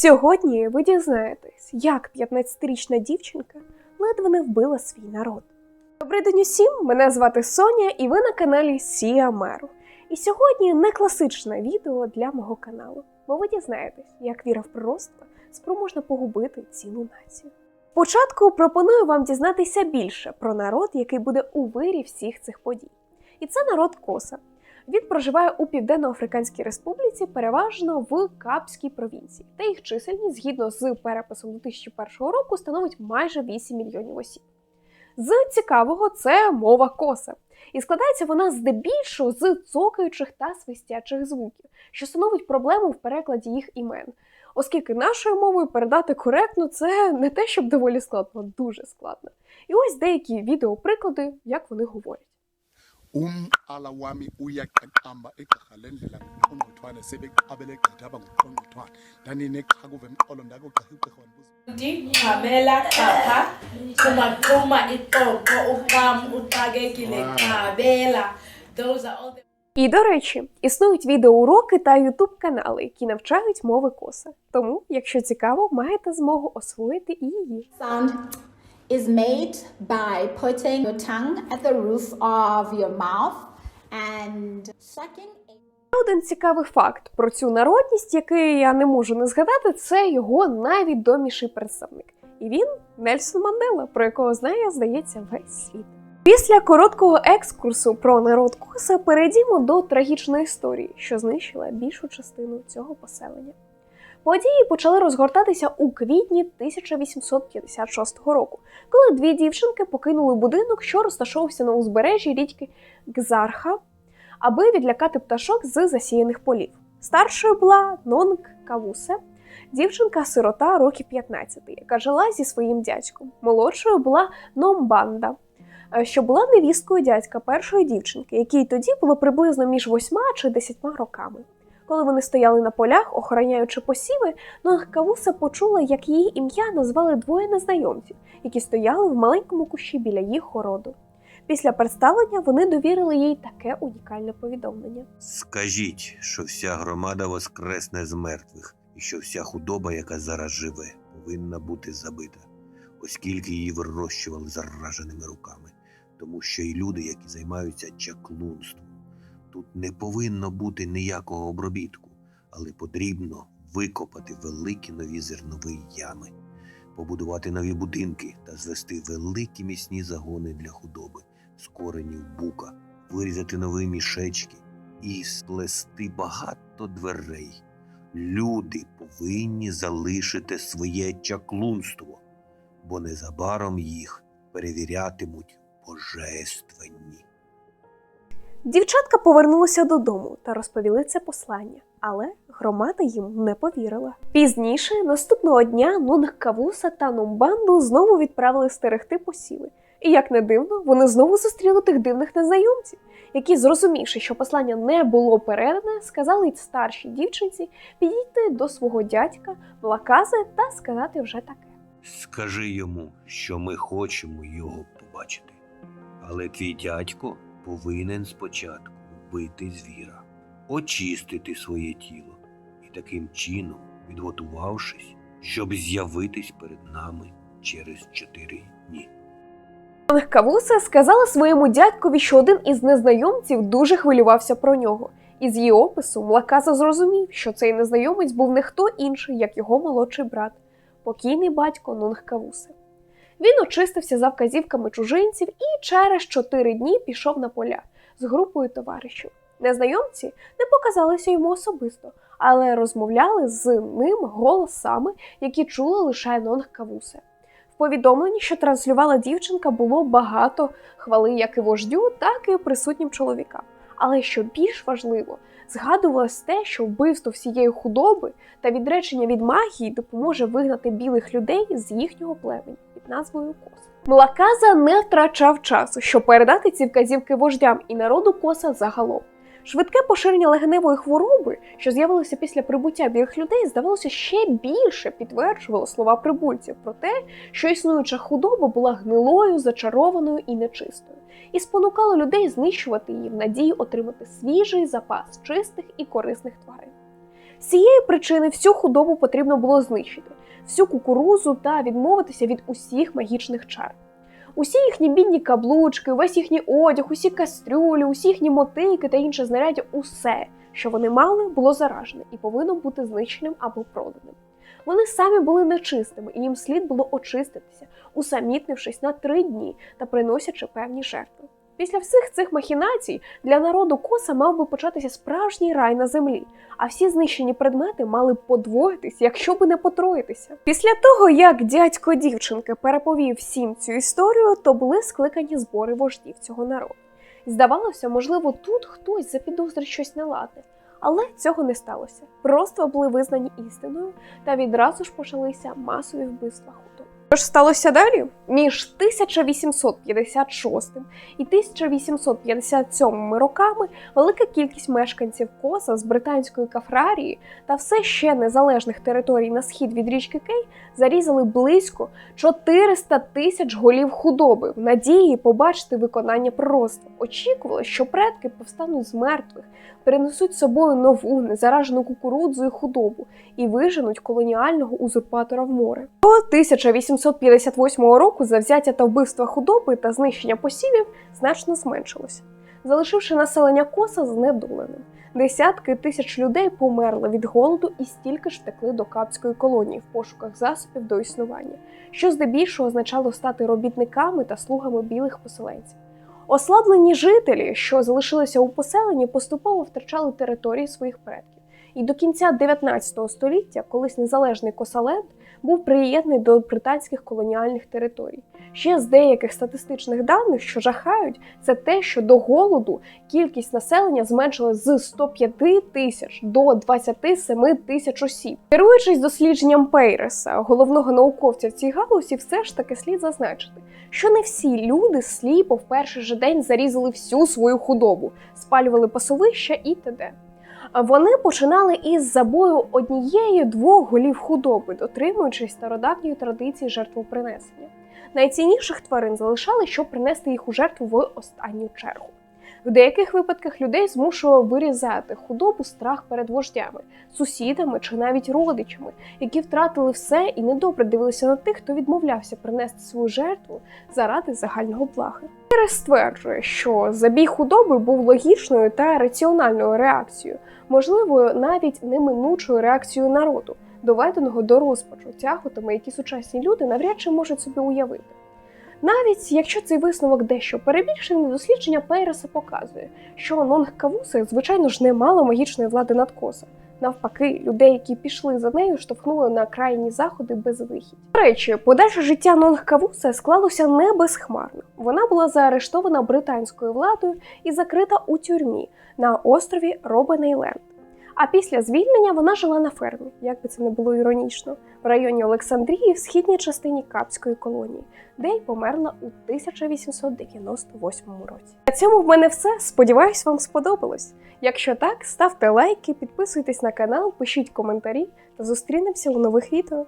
Сьогодні ви дізнаєтесь, як 15-річна дівчинка ледве не вбила свій народ. Добрий день усім! Мене звати Соня, і ви на каналі Сія Меру. І сьогодні не класичне відео для мого каналу, бо ви дізнаєтесь, як віра в пророцтво спроможна погубити цілу націю. Спочатку пропоную вам дізнатися більше про народ, який буде у вирі всіх цих подій. І це народ Коса. Він проживає у Південно-Африканській Республіці, переважно в Капській провінції, та їх чисельність згідно з переписом 2001 року становить майже 8 мільйонів осіб. З цікавого це мова коса, і складається вона здебільшого з цокаючих та свистячих звуків, що становить проблему в перекладі їх імен. Оскільки нашою мовою передати коректно це не те, щоб доволі складно, а дуже складно. І ось деякі відеоприклади, як вони говорять. Umqala wami uyaqaqamba igqirha lendlela nguqongqothwane sebeqabele gqitha abanguqongqothwane ndanineqhakuva emqolo ndakogqirha igqirha wandibuza ndingxamela qapha kumaquma ixoxo uqam uxakekile qabela those are all the І до речі, існують відеоуроки та ютуб канали, які навчають мови коса. Тому, якщо цікаво, маєте змогу освоїти і її. sound is made by putting your tongue at the roof of your mouth and sucking Один цікавий факт про цю народність, який я не можу не згадати, це його найвідоміший представник. І він Нельсон Мандела, про якого знає, здається, весь світ. Після короткого екскурсу про народ Коса перейдімо до трагічної історії, що знищила більшу частину цього поселення. Події почали розгортатися у квітні 1856 року, коли дві дівчинки покинули будинок, що розташовувався на узбережжі річки Гзарха, аби відлякати пташок з засіяних полів. Старшою була Нонг Кавусе, дівчинка-сирота років 15, яка жила зі своїм дядьком. Молодшою була Номбанда, е, що була невісткою дядька першої дівчинки, якій тоді було приблизно між 8 чи 10 роками. Коли вони стояли на полях, охороняючи посіви, Нонг Кавуса почула, як її ім'я назвали двоє незнайомців, які стояли в маленькому кущі біля їх городу. Після представлення вони довірили їй таке унікальне повідомлення. Скажіть, що вся громада воскресне з мертвих, і що вся худоба, яка зараз живе, повинна бути забита, оскільки її вирощували зараженими руками, тому що й люди, які займаються чаклунством. Тут не повинно бути ніякого обробітку, але потрібно викопати великі нові зернові ями, побудувати нові будинки та звести великі місні загони для худоби з коренів бука, вирізати нові мішечки і сплести багато дверей. Люди повинні залишити своє чаклунство, бо незабаром їх перевірятимуть божественні. Дівчатка повернулися додому та розповіли це послання, але громада їм не повірила. Пізніше, наступного дня, Нунг Кавуса та Нумбанду знову відправили стерегти посіви. І як не дивно, вони знову зустріли тих дивних незнайомців, які, зрозумівши, що послання не було передане, сказали старшій дівчинці підійти до свого дядька, Блакази та сказати вже таке. Скажи йому, що ми хочемо його побачити. Але твій дядько повинен спочатку вбити звіра, очистити своє тіло і таким чином, підготувавшись, щоб з'явитись перед нами через чотири дні. Кавуса сказала своєму дядькові, що один із незнайомців дуже хвилювався про нього. Із її опису Млаказа зрозумів, що цей незнайомець був не хто інший, як його молодший брат, покійний батько Нунг Кавуси. Він очистився за вказівками чужинців і через чотири дні пішов на поля з групою товаришів. Незнайомці не показалися йому особисто, але розмовляли з ним голосами, які чули лише Нонг Кавусе. В повідомленні, що транслювала дівчинка, було багато хвали як і вождю, так і присутнім чоловікам. Але що більш важливо, згадувалось те, що вбивство всієї худоби та відречення від магії допоможе вигнати білих людей з їхнього племені назвою Кос. Млаказа не втрачав часу, щоб передати ці вказівки вождям і народу коса загалом. Швидке поширення легеневої хвороби, що з'явилося після прибуття білих людей, здавалося ще більше підтверджувало слова прибульців про те, що існуюча худоба була гнилою, зачарованою і нечистою, і спонукало людей знищувати її в надії отримати свіжий запас чистих і корисних тварин. З цієї причини всю худобу потрібно було знищити, всю кукурузу та відмовитися від усіх магічних чар. Усі їхні бідні каблучки, весь їхній одяг, усі кастрюлі, усі їхні мотики та інше знаряддя, усе, що вони мали, було заражене і повинно бути знищеним або проданим. Вони самі були нечистими, і їм слід було очиститися, усамітнившись на три дні та приносячи певні жертви. Після всіх цих махінацій для народу коса мав би початися справжній рай на землі, а всі знищені предмети мали б подвоїтись, якщо би не потроїтися. Після того, як дядько дівчинки переповів всім цю історію, то були скликані збори вождів цього народу. Здавалося, можливо, тут хтось запідозрить щось неладне. Але цього не сталося. Просто були визнані істиною, та відразу ж почалися масові вбивства. Що сталося далі? Між 1856 і 1857 роками велика кількість мешканців Коса з британської Кафрарії та все ще незалежних територій на схід від річки Кей зарізали близько 400 тисяч голів худоби в надії побачити виконання пророцтва. Очікували, що предки повстануть з мертвих, перенесуть з собою нову незаражену кукурудзу і худобу і виженуть колоніального узурпатора в море. До 1858 року завзяття та вбивства худоби та знищення посівів значно зменшилося, залишивши населення коса знедоленим. Десятки тисяч людей померли від голоду і стільки ж втекли до капської колонії в пошуках засобів до існування, що здебільшого означало стати робітниками та слугами білих поселенців. Ослаблені жителі, що залишилися у поселенні, поступово втрачали території своїх предків. І до кінця 19 століття колись незалежний Косаленд був приєднаний до британських колоніальних територій. Ще з деяких статистичних даних, що жахають, це те, що до голоду кількість населення зменшилась з 105 тисяч до 27 тисяч осіб. Керуючись дослідженням Пейреса, головного науковця в цій галузі, все ж таки слід зазначити, що не всі люди сліпо в перший же день зарізали всю свою худобу, спалювали пасовища і т.д. Вони починали із забою однієї-двох голів худоби, дотримуючись стародавньої традиції жертвопринесення. Найцінніших тварин залишали, щоб принести їх у жертву в останню чергу. В деяких випадках людей змушував вирізати худобу страх перед вождями, сусідами чи навіть родичами, які втратили все і недобре дивилися на тих, хто відмовлявся принести свою жертву заради загального блага. Пірес стверджує, що забій худоби був логічною та раціональною реакцією, можливою навіть неминучою реакцією народу, доведеного до розпачу тяготами, які сучасні люди навряд чи можуть собі уявити. Навіть якщо цей висновок дещо перебільшений, дослідження Пейреса показує, що Нонг Кавуси, звичайно ж, не мало магічної влади над коса. Навпаки, людей, які пішли за нею, штовхнули на крайні заходи без вихід. До речі, подальше життя Нонг Кавуса склалося не безхмарно. Вона була заарештована британською владою і закрита у тюрмі на острові Робенейленд. А після звільнення вона жила на фермі, як би це не було іронічно, в районі Олександрії в східній частині Капської колонії, де й померла у 1898 році. На цьому в мене все. Сподіваюсь, вам сподобалось. Якщо так, ставте лайки, підписуйтесь на канал, пишіть коментарі та зустрінемося у нових відео.